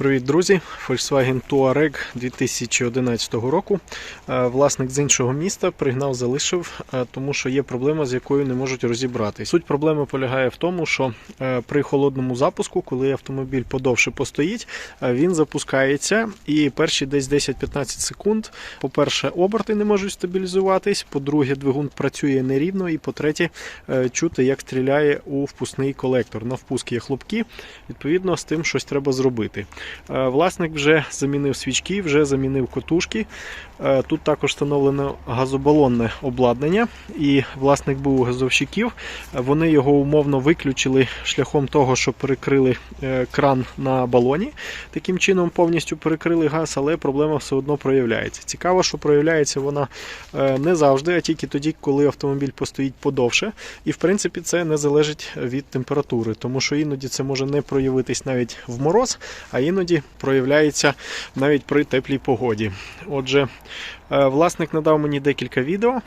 Привіт, друзі! Volkswagen Touareg 2011 року. Е, Власник з іншого міста пригнав, залишив, е, тому що є проблема, з якою не можуть розібратись. Суть проблеми полягає в тому, що е, при холодному запуску, коли автомобіль подовше постоїть, він запускається і перші десь 10-15 секунд, по-перше, оберти не можуть стабілізуватись, по-друге, двигун працює нерівно, і по-третє, чути, як стріляє у впускний колектор. На впуск є хлопки, відповідно, з тим щось треба зробити. Е, Власник вже замінив свічки, вже замінив котушки. Е, Тут також встановлено газобалонне обладнання, і власник був у газовщиків. Вони його умовно виключили шляхом того, що перекрили е, кран на балоні. Таким чином повністю перекрили газ, але проблема все одно проявляється. Цікаво, що проявляється вона не завжди, а тільки тоді, коли автомобіль постоїть подовше. І в принципі це не залежить від температури, тому що іноді це може не проявитись навіть в мороз, а іноді проявляється навіть при теплій погоді. Отже, е, власник надав мені декілька відео.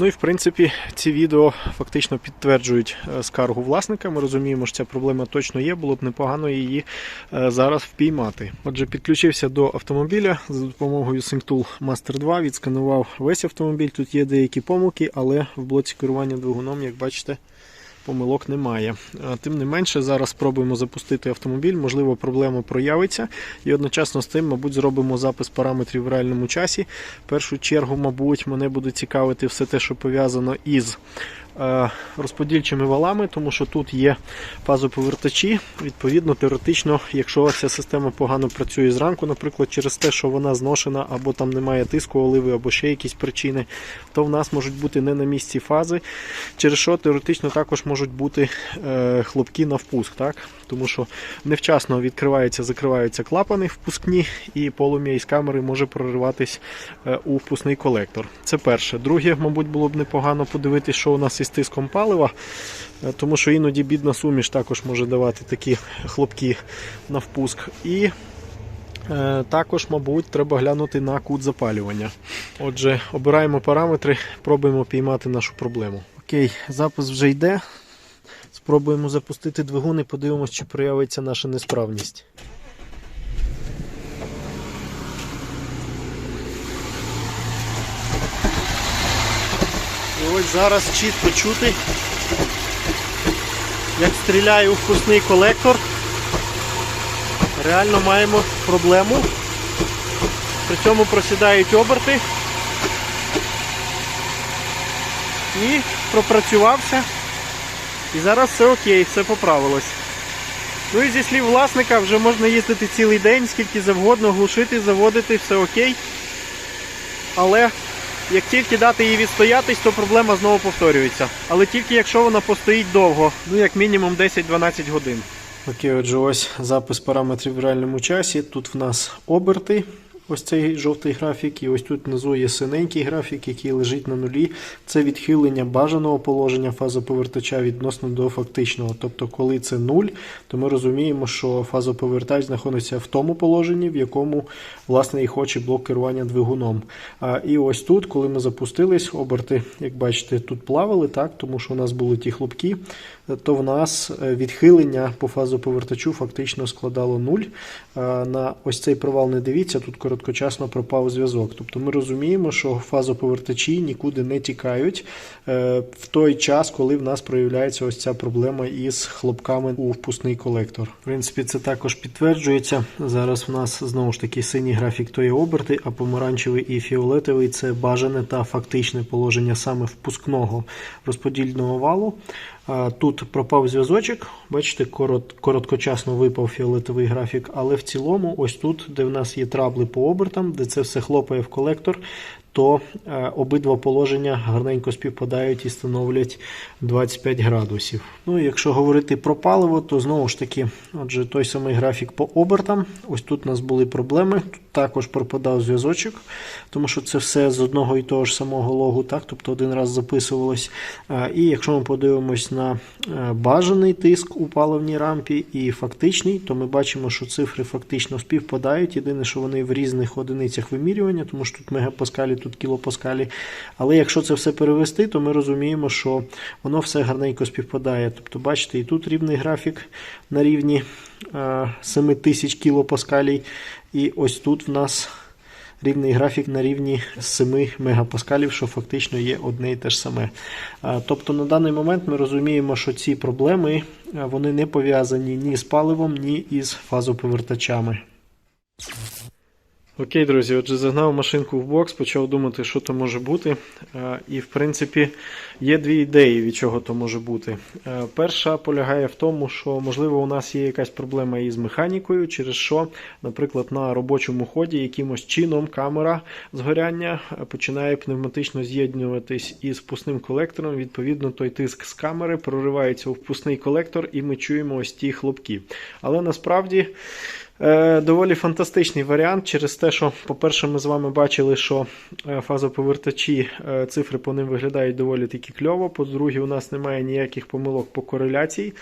Ну і в принципі ці відео фактично підтверджують е, скаргу власника. Ми розуміємо, що ця проблема точно є, було б непогано її е, зараз впіймати. Отже, підключився до автомобіля за допомогою SyncTool Master 2, відсканував весь автомобіль. Тут є деякі помилки, але в блоці керування двигуном, як бачите, помилок немає. Тим не менше, зараз спробуємо запустити автомобіль, можливо, проблема проявиться. І одночасно з тим, мабуть, зробимо запис параметрів в реальному часі. В першу чергу, мабуть, мене буде цікавити все те, що пов'язано із розподільчими валами, тому що тут є фазоповертачі. Відповідно, теоретично, якщо ця система погано працює зранку, наприклад, через те, що вона зношена, або там немає тиску оливи, або ще якісь причини, то в нас можуть бути не на місці фази, через що теоретично також можуть бути е, хлопки на впуск. Так? Тому що невчасно відкриваються, закриваються клапани впускні, і полум'я із камери може прориватись е, у впускний колектор. Це перше. Друге, мабуть, було б непогано подивитися, що у нас із тиском палива, е, тому що іноді бідна суміш також може давати такі хлопки на впуск. І е, також, мабуть, треба глянути на кут запалювання. Отже, обираємо параметри, пробуємо піймати нашу проблему. Окей, запис вже йде. Спробуємо запустити двигун і подивимось, чи проявиться наша несправність. Ось зараз чітко чути, як стріляє у впускний колектор. Реально маємо проблему. При цьому просідають оберти. І пропрацювався. І зараз все окей, все поправилось. Ну і зі слів власника вже можна їздити цілий день, скільки завгодно, глушити, заводити, все окей. Але як тільки дати їй відстоятись, то проблема знову повторюється. Але тільки якщо вона постоїть довго, ну як мінімум 10-12 годин. Окей, отже, ось запис параметрів в реальному часі. Тут в нас оберти. Ось цей жовтий графік, і ось тут внизу є синенький графік, який лежить на нулі. Це відхилення бажаного положення фазоповертача відносно до фактичного. Тобто, коли це нуль, то ми розуміємо, що фазоповертач знаходиться в тому положенні, в якому власне і хоче блок керування двигуном. А, І ось тут, коли ми запустились, оберти, як бачите, тут плавали, так, тому що у нас були ті хлопки, то в нас е, відхилення по фазоповертачу фактично складало нуль. На ось цей провал не дивіться, тут короткочасно пропав зв'язок. Тобто ми розуміємо, що фазоповертачі нікуди не тікають е, в той час, коли в нас проявляється ось ця проблема із хлопками у впускний колектор. В принципі, це також підтверджується. Зараз в нас знову ж таки синій графік то є оберти, а помаранчевий і фіолетовий це бажане та фактичне положення саме впускного розподільного валу. Тут пропав зв'язочок, бачите, корот, короткочасно випав фіолетовий графік, але в цілому, ось тут, де в нас є трабли по обертам, де це все хлопає в колектор, то е, обидва положення гарненько співпадають і становлять 25 градусів. Ну і якщо говорити про паливо, то знову ж таки, отже, той самий графік по обертам. Ось тут у нас були проблеми. Також пропадав зв'язочок, тому що це все з одного і того ж самого логу, так, тобто один раз записувалось. І якщо ми подивимось на е, бажаний тиск у паливній рампі і фактичний, то ми бачимо, що цифри фактично співпадають. Єдине, що вони в різних одиницях вимірювання, тому що тут мегапаскалі, тут кілопаскалі. Але якщо це все перевести, то ми розуміємо, що воно все гарненько співпадає. Тобто, бачите, і тут рівний графік на рівні 7000 кілопаскалій, і ось тут в нас рівний графік на рівні 7 мегапаскалів, що фактично є одне і те ж саме. Тобто на даний момент ми розуміємо, що ці проблеми вони не пов'язані ні з паливом, ні із фазоповертачами. Окей, друзі, отже, загнав машинку в бокс, почав думати, що то може бути. Е, І, в принципі, є дві ідеї, від чого то може бути. Е, Перша полягає в тому, що, можливо, у нас є якась проблема із механікою, через що, наприклад, на робочому ході якимось чином камера згоряння е, починає пневматично з'єднуватись із впускним колектором. Відповідно, той тиск з камери проривається у впускний колектор, і ми чуємо ось ті хлопки. Але насправді. Е, Доволі фантастичний варіант через те, що, по-перше, ми з вами бачили, що е, фазоповертачі, е, цифри по ним виглядають доволі таки кльово. По-друге, у нас немає ніяких помилок по кореляції.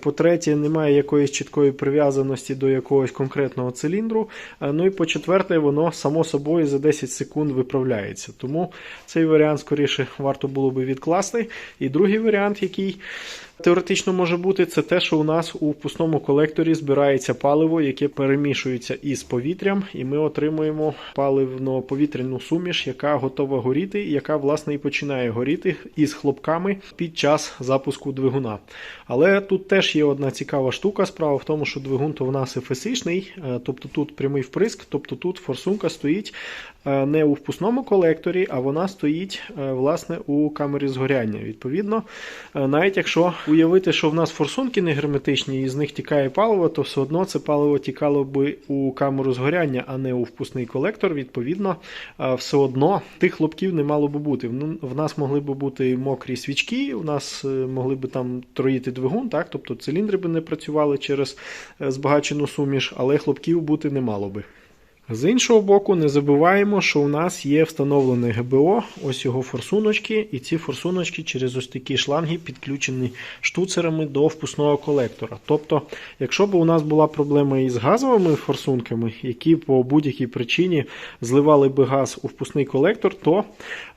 По-третє, немає якоїсь чіткої прив'язаності до якогось конкретного циліндру. Ну і по-четверте, воно само собою за 10 секунд виправляється. Тому цей варіант скоріше варто було би відкласти. І другий варіант, який Теоретично може бути це те, що у нас у впускному колекторі збирається паливо, яке перемішується із повітрям, і ми отримуємо паливно-повітряну суміш, яка готова горіти, яка власне і починає горіти із хлопками під час запуску двигуна. Але тут теж є одна цікава штука. Справа в тому, що двигун то в нас ефесичний, е, тобто тут прямий вприск, тобто тут форсунка стоїть е, не у впускному колекторі, а вона стоїть е, власне у камері згоряння. Відповідно, навіть якщо уявити, що в нас форсунки не герметичні і з них тікає паливо, то все одно це паливо тікало би у камеру згоряння, а не у впускний колектор. Відповідно, все одно тих хлопків не мало би бути. В- В нас могли б бути мокрі свічки, у нас е, могли б там троїти двигун, так? тобто циліндри би не працювали через е, збагачену суміш, але хлопків бути не мало би. З іншого боку, не забуваємо, що у нас є встановлене ГБО, ось його форсуночки, і ці форсуночки через ось такі шланги підключені штуцерами до впускного колектора. Тобто, якщо б у нас була проблема із газовими форсунками, які по будь-якій причині зливали би газ у впускний колектор, то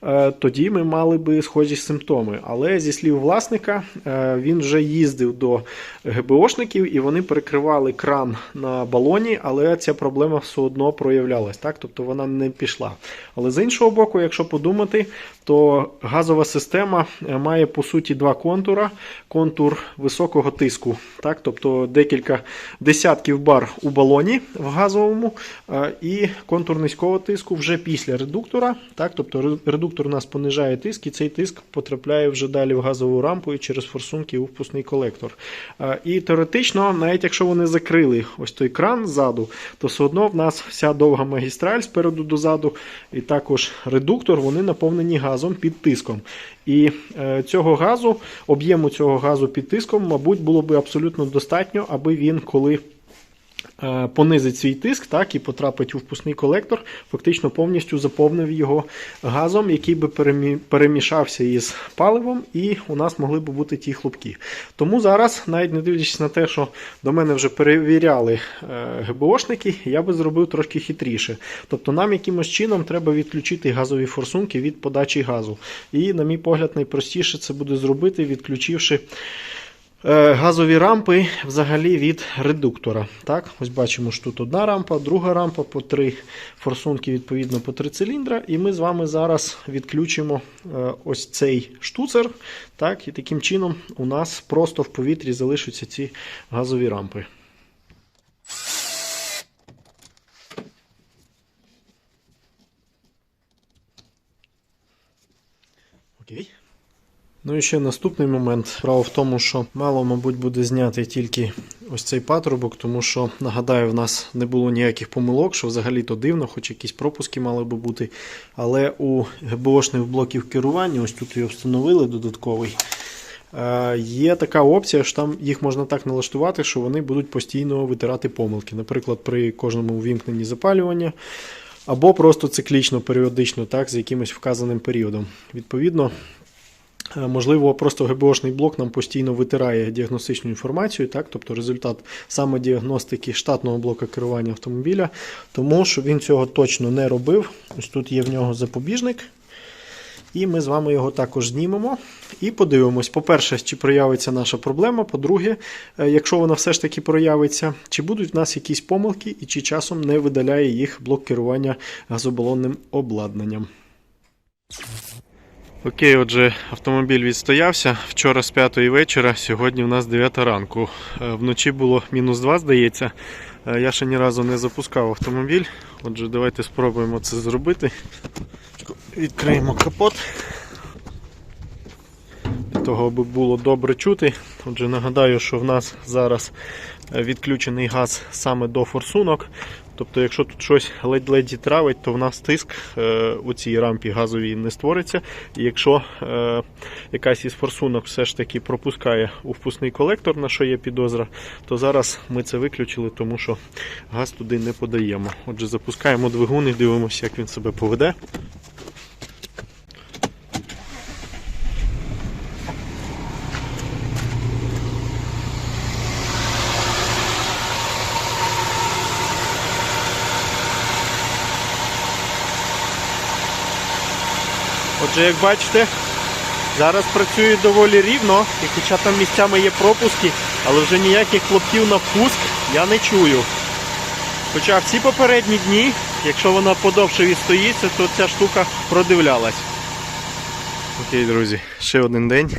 е, тоді ми мали би схожі симптоми. Але зі слів власника, е, він вже їздив до ГБОшників і вони перекривали кран на балоні, але ця проблема все одно проявлялась, так? тобто вона не пішла. Але з іншого боку, якщо подумати, то газова система е, має по суті два контура: контур високого тиску, так? тобто декілька десятків бар у балоні в газовому, е, і контур низького тиску вже після редуктора. Так? Тобто редуктор у нас понижає тиск, і цей тиск потрапляє вже далі в газову рампу і через форсунки у впускний колектор. Е, І теоретично, навіть якщо вони закрили ось той кран ззаду, то все одно в нас вся довга магістраль спереду до заду, і також редуктор, вони наповнені газом під тиском. І е, цього газу, об'єму цього газу під тиском, мабуть, було би абсолютно достатньо, аби він, коли понизить свій тиск, так, і потрапить у впускний колектор, фактично повністю заповнив його газом, який би перемішався із паливом, і у нас могли б бути ті хлопки. Тому зараз, навіть не дивлячись на те, що до мене вже перевіряли е, ГБОшники, я би зробив трошки хитріше. Тобто нам якимось чином треба відключити газові форсунки від подачі газу. І, на мій погляд, найпростіше це буде зробити, відключивши. Е, Газові рампи взагалі від редуктора. Так, ось бачимо, що тут одна рампа, друга рампа по три форсунки, відповідно, по три циліндра. І ми з вами зараз відключимо е, ось цей штуцер. Так, і таким чином у нас просто в повітрі залишаться ці газові рампи. Окей. Ну і ще наступний момент. Справа в тому, що мало, мабуть, буде зняти тільки ось цей патрубок, тому що, нагадаю, в нас не було ніяких помилок, що взагалі то дивно, хоч якісь пропуски мали би бути. Але у ГБОшних блоків керування, ось тут його встановили додатковий. е, Є така опція, що там їх можна так налаштувати, що вони будуть постійно витирати помилки. Наприклад, при кожному увімкненні запалювання, або просто циклічно, періодично, так, з якимось вказаним періодом. Відповідно, Можливо, просто ГБОшний блок нам постійно витирає діагностичну інформацію, так, тобто результат саме діагностики штатного блока керування автомобіля, тому що він цього точно не робив. Ось тут є в нього запобіжник. І ми з вами його також знімемо і подивимось, по-перше, чи проявиться наша проблема. По-друге, е, якщо вона все ж таки проявиться, чи будуть в нас якісь помилки і чи часом не видаляє їх блок керування газобалонним обладнанням. Окей, отже, автомобіль відстоявся. Вчора з 5 вечора, сьогодні в нас 9 ранку. Е, Вночі було мінус 2, здається. Е, Я ще ні разу не запускав автомобіль. Отже, давайте спробуємо це зробити. Відкриємо капот. Для того, аби було добре чути. Отже, нагадаю, що в нас зараз е, відключений газ саме до форсунок. Тобто, якщо тут щось ледь-ледь травить, то в нас тиск е, у цій рампі газовій не створиться. І якщо е, якась із форсунок все ж таки пропускає у впускний колектор, на що є підозра, то зараз ми це виключили, тому що газ туди не подаємо. Отже, запускаємо двигун і дивимося, як він себе поведе. Отже, як бачите, зараз працює доволі рівно, і хоча там місцями є пропуски, але вже ніяких хлопків на впуск я не чую. Хоча в ці попередні дні, якщо вона подовше відстоїться, то ця штука продивлялась. Окей, друзі, ще один день.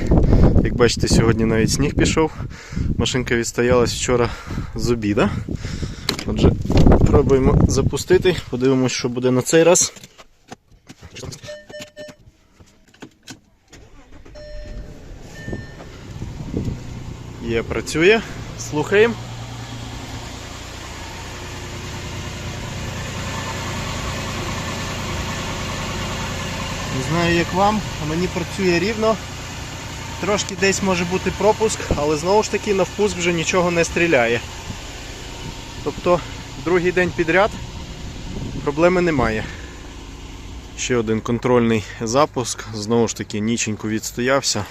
Як бачите, сьогодні навіть сніг пішов. Машинка відстоялась вчора з обіда. Отже, пробуємо запустити, подивимось, що буде на цей раз. Є, працює. Слухаємо. Не знаю, як вам, а мені працює рівно. Трошки десь може бути пропуск, але знову ж таки на впуск вже нічого не стріляє. Тобто, другий день підряд проблеми немає. Ще один контрольний запуск. Знову ж таки, ніченько відстоявся.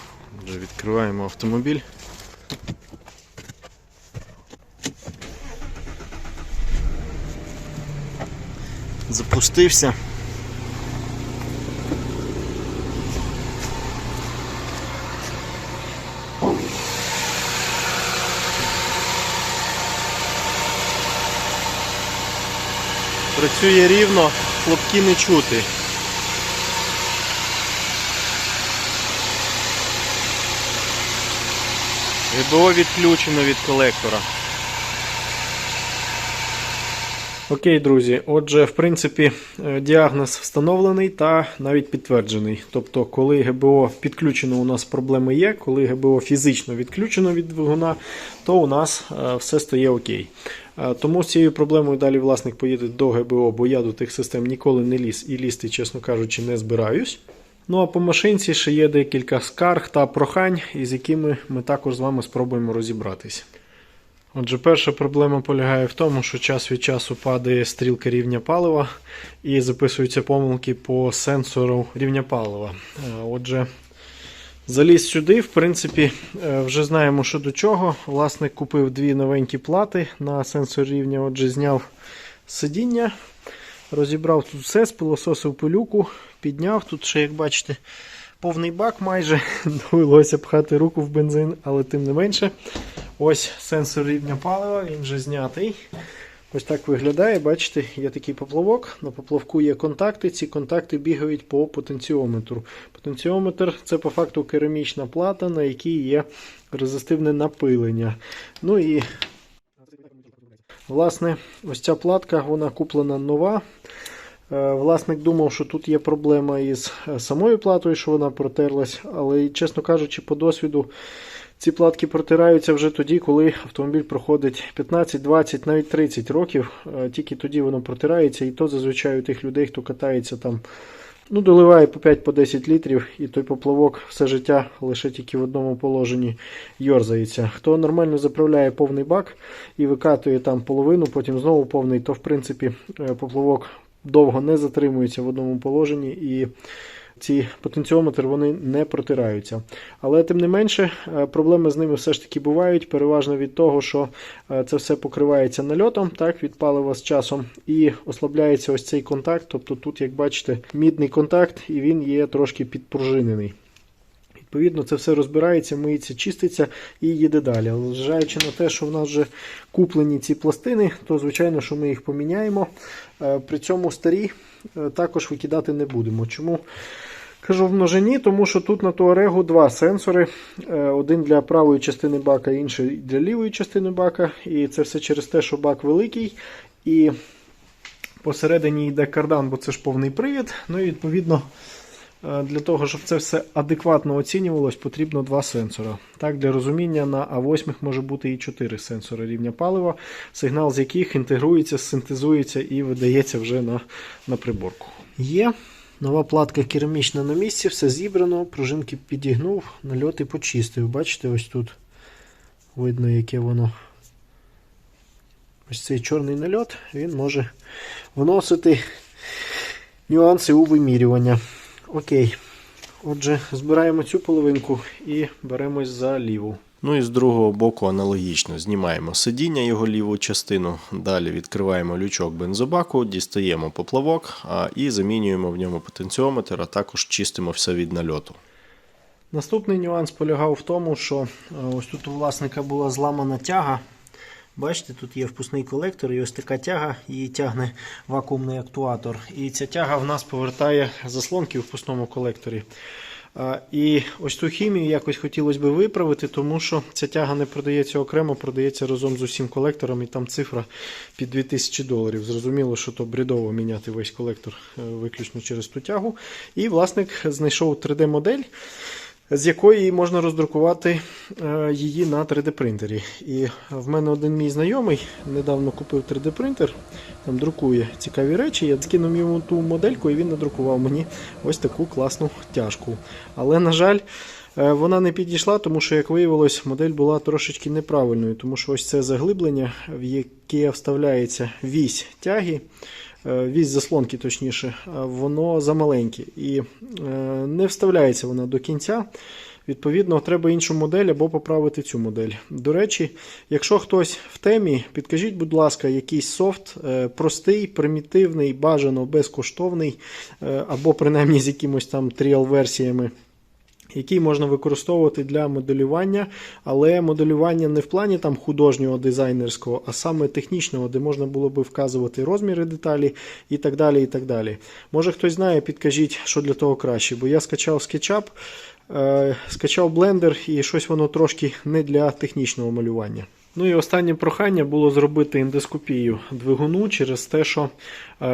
Вже відкриваємо автомобіль. Запустився. Працює рівно, хлопки не чути. ГБО відключено від колектора. Окей, друзі. Отже, в принципі, е, діагноз встановлений та навіть підтверджений. Тобто, коли ГБО підключено, у нас проблеми є. Коли ГБО фізично відключено від двигуна, то у нас е, все стає окей. Е, Тому з цією проблемою далі власник поїде до ГБО, бо я до тих систем ніколи не ліз і лізти, чесно кажучи, не збираюсь. Ну а по машинці ще є декілька скарг та прохань, із якими ми також з вами спробуємо розібратися. Отже, перша проблема полягає в тому, що час від часу падає стрілка рівня палива і записуються помилки по сенсору рівня палива. Е, Отже, заліз сюди, в принципі, е, вже знаємо, що до чого. Власник купив дві новенькі плати на сенсор рівня, отже, зняв сидіння, розібрав тут все, спилососив пилюку, підняв. Тут ще, як бачите, повний бак майже. Довелося пхати руку в бензин, але тим не менше. Ось сенсор рівня палива, він вже знятий. Ось так виглядає. Бачите, є такий поплавок. На поплавку є контакти. Ці контакти бігають по потенціометру. Потенціометр це по факту керамічна плата, на якій є резистивне напилення. Ну і власне, ось ця платка вона куплена нова. Е, Власник думав, що тут є проблема із е, самою платою, що вона протерлась, але, чесно кажучи, по досвіду Ці платки протираються вже тоді, коли автомобіль проходить 15, 20, навіть 30 років. Е, Тільки тоді воно протирається, і то зазвичай у тих людей, хто катається там, ну, доливає по 5-10 літрів, і той поплавок все життя лише тільки в одному положенні йорзається. Хто нормально заправляє повний бак і викатує там половину, потім знову повний, то в принципі е, поплавок довго не затримується в одному положенні і ці потенціометри вони не протираються. Але тим не менше, е, проблеми з ними все ж таки бувають, переважно від того, що е, це все покривається нальотом, так, від палива з часом, і ослабляється ось цей контакт. Тобто тут, як бачите, мідний контакт, і він є трошки підпружинений. Відповідно, це все розбирається, миється, чиститься і їде далі. Зважаючи на те, що в нас вже куплені ці пластини, то звичайно, що ми їх поміняємо. Е, При цьому старі е, також викидати не будемо. Чому? Кажу в множині, тому що тут на Туарегу два сенсори: Е, один для правої частини бака, інший для лівої частини бака. І це все через те, що бак великий. І посередині йде кардан, бо це ж повний привід. Ну і відповідно. Е, Для того, щоб це все адекватно оцінювалось, потрібно два сенсора. Так, Для розуміння на А8 може бути і 4 сенсори рівня палива, сигнал з яких інтегрується, синтезується і видається вже на, на приборку. Є нова платка керамічна на місці, все зібрано, пружинки підігнув, нальоти почистив. Бачите, ось тут видно, яке воно. Ось цей чорний нальот, він може вносити нюанси у вимірювання. Окей. Отже, збираємо цю половинку і беремось за ліву. Ну і з другого боку аналогічно знімаємо сидіння, його ліву частину, далі відкриваємо лючок бензобаку, дістаємо поплавок а, і замінюємо в ньому потенціометр, а також чистимо все від нальоту. Наступний нюанс полягав в тому, що е, ось тут у власника була зламана тяга. Бачите, тут є впускний колектор, і ось така тяга, її тягне вакуумний актуатор. І ця тяга в нас повертає заслонки в впускному колекторі. І ось ту хімію якось хотілося б виправити, тому що ця тяга не продається окремо, продається разом з усім колектором, і там цифра під 2000 доларів. Зрозуміло, що то бредово міняти весь колектор е, виключно через ту тягу. І власник знайшов 3D-модель з якої можна роздрукувати е, її на 3D-принтері. І в мене один мій знайомий недавно купив 3D-принтер, там друкує цікаві речі. Я скинув йому ту модельку, і він надрукував мені ось таку класну тяжку. Але, на жаль, е, вона не підійшла, тому що, як виявилось, модель була трошечки неправильною, тому що ось це заглиблення, в яке вставляється вісь тяги. Е, Вісь заслонки, точніше, е, воно замаленьке і е, не вставляється вона до кінця. Відповідно, треба іншу модель або поправити цю модель. До речі, якщо хтось в темі, підкажіть, будь ласка, якийсь софт простий, примітивний, бажано безкоштовний, або принаймні з якимось там тріал-версіями. Який можна використовувати для моделювання, але моделювання не в плані там художнього дизайнерського, а саме технічного, де можна було би вказувати розміри деталі і так далі. і так далі. Може хтось знає, підкажіть, що для того краще, бо я скачав SketchUp, е, скачав Blender і щось воно трошки не для технічного малювання. Ну і останнє прохання було зробити ендоскопію двигуну через те, що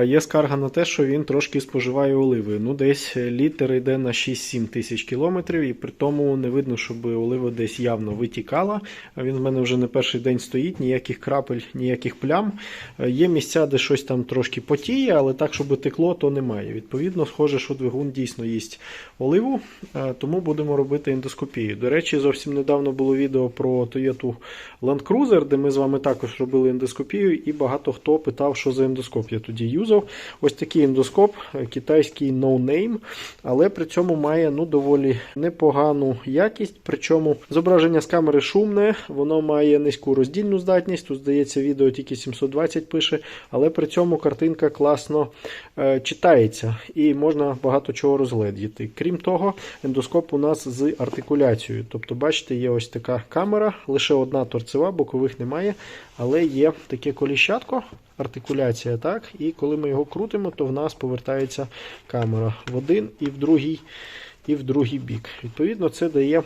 є скарга на те, що він трошки споживає оливи. Ну, десь літр йде на 6-7 тисяч кілометрів, і при тому не видно, щоб олива десь явно витікала. Він в мене вже не перший день стоїть, ніяких крапель, ніяких плям. Е, Є місця, де щось там трошки потіє, але так, щоб текло, то немає. Відповідно, схоже, що двигун дійсно їсть оливу, е, тому будемо робити ендоскопію. До речі, зовсім недавно було відео про Toyota Land Cruiser, де ми з вами також робили ендоскопію, і багато хто питав, що за ендоскоп я тоді юзав. Ось такий ендоскоп, е, китайський no name, але при цьому має ну, доволі непогану якість. Причому зображення з камери шумне, воно має низьку роздільну здатність. Тут, здається, відео тільки 720 пише, але при цьому картинка класно е, читається і можна багато чого розгледіти. Крім того, ендоскоп у нас з артикуляцією. Тобто, бачите, є ось така камера, лише одна торцева, бокових немає, але є таке коліщатко, артикуляція, так, і коли ми його крутимо, то в нас повертається камера в один і в другий, і в другий бік. Відповідно, це дає.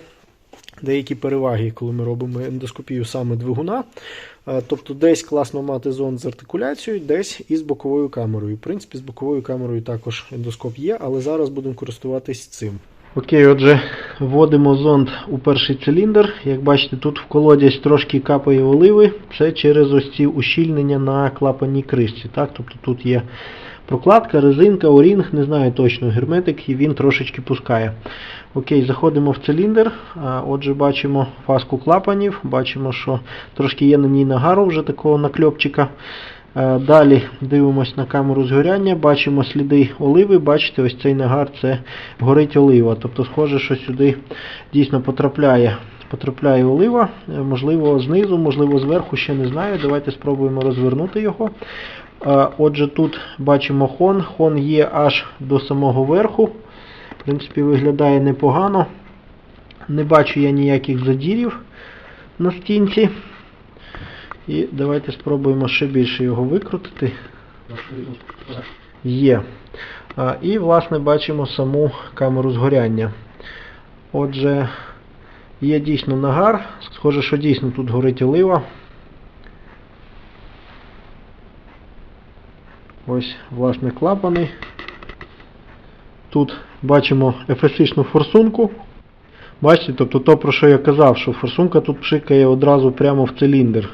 Деякі переваги, коли ми робимо ендоскопію саме двигуна. Е, Тобто десь класно мати зон з артикуляцією, десь із боковою камерою. В принципі, з боковою камерою також ендоскоп є, але зараз будемо користуватись цим. Окей, отже, вводимо зонд у перший циліндр. Як бачите, тут в колодязь трошки капає оливи. Це через ось ці ущільнення на клапанній кришці. Так? Тобто тут є прокладка, резинка, орінг, не знаю точно, герметик, і він трошечки пускає. Окей, заходимо в циліндр. Отже, бачимо фаску клапанів, бачимо, що трошки є на ній нагару вже такого накльопчика. Е, Далі дивимось на камеру згоряння, бачимо сліди оливи, бачите, ось цей нагар це горить олива. Тобто схоже, що сюди дійсно потрапляє, потрапляє олива, Е, можливо знизу, можливо зверху, ще не знаю. Давайте спробуємо розвернути його. Е, Отже, тут бачимо хон. Хон є аж до самого верху. В принципі, виглядає непогано. Не бачу я ніяких задірів на стінці. І давайте спробуємо ще більше його викрутити. Є. І, власне, бачимо саму камеру згоряння. Отже, є дійсно нагар. Схоже, що дійсно тут горить олива. Ось, власне, клапани. Тут бачимо FSI-шну форсунку. Бачите, тобто то, про що я казав, що форсунка тут пшикає одразу прямо в циліндр,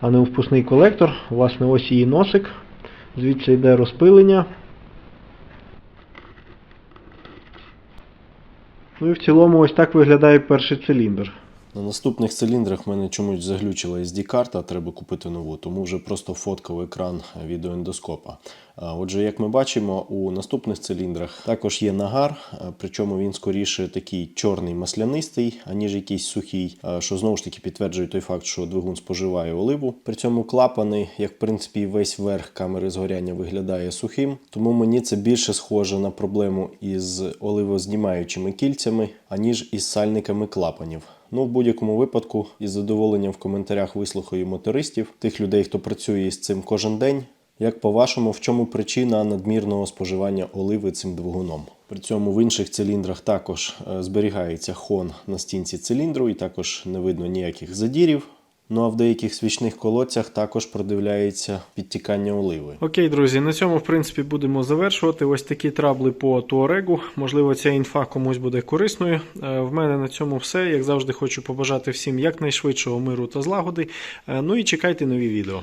а не у впускний колектор. Власне, ось її носик. Звідси йде розпилення. Ну і в цілому ось так виглядає перший циліндр. На наступних циліндрах в мене чомусь заглючила SD-карта, треба купити нову, тому вже просто фоткав екран відеоендоскопа. А, Отже, як ми бачимо, у наступних циліндрах також є нагар, причому він скоріше такий чорний маслянистий, аніж якийсь сухий, що знову ж таки підтверджує той факт, що двигун споживає оливу. При цьому клапани, як в принципі весь верх камери згоряння виглядає сухим, тому мені це більше схоже на проблему із оливознімаючими кільцями, аніж із сальниками клапанів. Ну, в будь-якому випадку, із задоволенням в коментарях вислухаю мотористів, тих людей, хто працює із цим кожен день. Як по-вашому, в чому причина надмірного споживання оливи цим двигуном? При цьому в інших циліндрах також е, зберігається хон на стінці циліндру, і також не видно ніяких задірів. Ну а в деяких свічних колодцях також продивляється підтікання оливи. Окей, друзі, на цьому в принципі будемо завершувати. Ось такі трабли по Туарегу. Можливо, ця інфа комусь буде корисною. Е, В мене на цьому все. Як завжди, хочу побажати всім якнайшвидшого миру та злагоди. Е, Ну і чекайте нові відео.